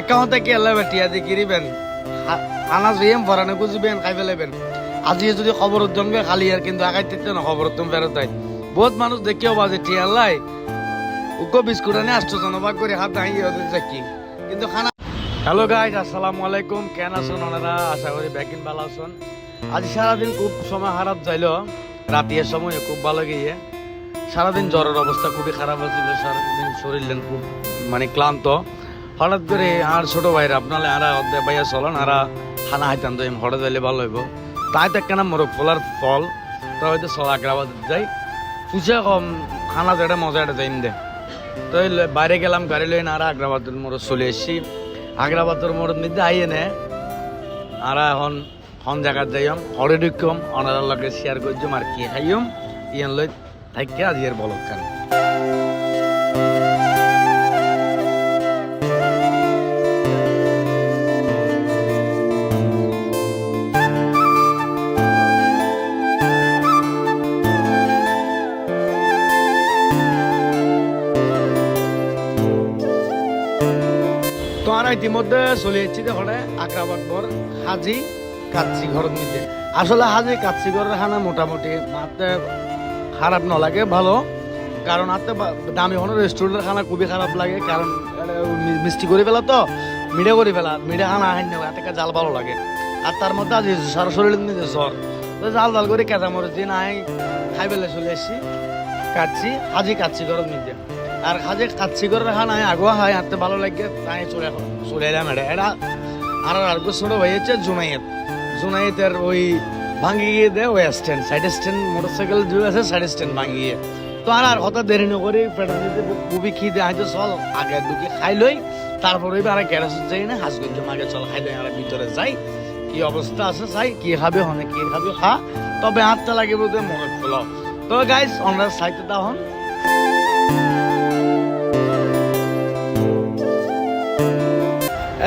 Account থেকে এলে টিয়া দিয়ে কিরিবেন আনা জেম ভরানে গুজবেন খাই ফেলেবেন আজি যদি খবর জমবে খালি আর কিন্তু আগাই দিতে না খবর তুমি ফেরত হয় বহুত মানুষ দেখেও বাজে টিয়া লাই উকো বিস্কুট আনে আসছো জনবাগ করে হাত দাঁড়িয়ে ওদের দেখি কিন্তু খানা হ্যালো গাইজ আসসালামু আলাইকুম। কেন আছেন ওনারা? আশা করি ব্যাকিন ভালো আছেন। আজ সারাদিন খুব সময় খারাপ যাইলো। রাতের সময়, খুব ভালো গিয়ে। সারাদিন জ্বরের অবস্থা খুবই খারাপ হচ্ছিল সারাদিন শরীর খুব মানে ক্লান্ত। হঠাৎ করে আর ছোট ভাইরা, আপনারা আরা অর্ধেক ভাইয়া চলন, আরা খানা হাইতাম তো হঠাৎ যাইলে ভালো হইব। তাই তো কেন মোরগ ফলার ফল, তো হয়তো সল আগ্রাবাদ যাই। পুষে কম, খানা যেটা মজা এটা যাইম দে। তো বাইরে গেলাম, গাড়ি লইন আর আগ্রাবাদের মোড় চলে এসছি। আগ্রাবাদের মোড়ের মধ্যে আইয়ে নে। আর এখন হন জায়গাত যাইম হরে ঢুকম অনারার লগে শেয়ার করছম আর কি খাইম। ইয়ান লই থাকি আজকের বলক তো আর ইতিমধ্যে চলে যাচ্ছি দেখে আগ্রাবাদ বর হাজি কাচ্চি ঘরের মধ্যে আসলে হাজি কাচ্চি ঘরের খানা মোটামুটি মাতে খারাপ না ভালো। কারণ হাতে দামি কোনো রেস্টুরেন্টের খানা খুবই খারাপ লাগে কারণ মিষ্টি করে ফেলা তো, মিঠে করে ফেলা মিঠে খানা আহেন না হাতে জাল ভালো লাগে। আর তার মধ্যে আজ সারা শরীরের জ্বর তো জাল জাল করে কেঁচা মরিচ দিন আই খাই ফেলে চলে এসছি কাচ্ছি হাজি কাচ্চি ঘরের মধ্যে আর হাজি কাচ্চি রাখা নাই আগুয়া খাই হাতে ভালো লাগে, তাই চলে চলে এলাম এটা এটা আর আর ছোট ভাই হচ্ছে জুনাইয়ের জুনাইতের ওই ভাঙ্গি গিয়ে দেয় ওই স্ট্যান্ড সাইড স্ট্যান্ড মোটরসাইকেল যে আছে সাইড স্ট্যান্ড ভাঙ্গি গিয়ে। তো আর আর কথা দেরি নকরি পেটের মধ্যে খুবই খিদে হয়তো চল, আগে ঢুকে খাই লই তারপরে আর গ্যারেজ যাই না হাঁসগঞ্জ আগে চল, খাই লই আর ভিতরে যাই, কি অবস্থা আছে চাই, কি খাবে, হনে, কি খাবে, খা। তবে আটটা লাগিব যে মনত ফেল তো গাইস আমরা সাইতে দা হন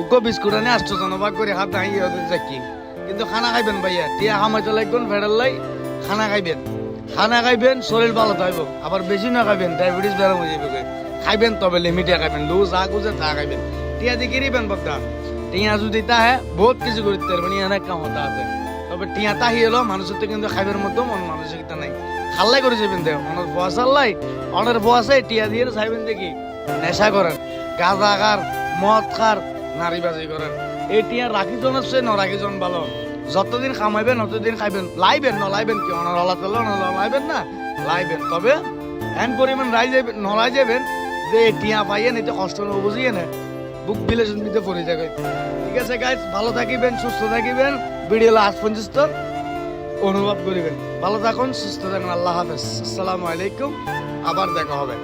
উকো বিস্কুট আনে আসছো জনবাগ করে হাত দাঁড়িয়ে ওদের কিন্তু খানা খাইবেন ভাইয়া টিয়া খামাইতে লাগবেন ফেডার লাই। খানা খাইবেন। খানা খাইবেন শরীর ভালো থাকব। আবার বেশি না খাইবেন ডায়াবেটিস বেড়া হয়ে যাবে খাইবেন তবে লিমিটে খাইবেন লু যা গুজে তা খাইবেন। টিয়া দিয়ে কিরিবেন বক্তা টিয়া যদি তা হ্যাঁ বহুত কিছু করতে পারবেন অনেক কাম হতে আছে। তবে টিয়া তাহি এলো মানুষের তো কিন্তু খাইবার মতো মন মানসিকতা নাই। খাল্লাই করে যাবেন দেখ বয়স আল্লাই অনেক বয়সে টিয়া দিয়ে চাইবেন দেখি। নেশা করেন গাঁজা খার মদ খার নারীবাজি করেন। এই টিয়া রাখিজন আছে ন রাখিজন ভালো। যতদিন খামাইবেন ততদিন খাইবেন। লাইবেন ন লাইবেন কি অনার হলা তেল লাইবেন না? লাইবেন। তবে এন পরিমাণ রাই যাবেন নলাই যাবেন যে টিয়া পাইয়েন এতে কষ্ট না বুঝিয়ে না? বুক বিলেশন দিতে পড়ে যাবে ঠিক আছে গাইজ ভালো থাকিবেন, সুস্থ থাকিবেন। ভিডিও লাস্ট পর্যন্ত অনুভব করিবেন ভালো থাকুন, সুস্থ থাকুন। আল্লাহ হাফেজ। আসসালামু আলাইকুম। আবার দেখা হবে।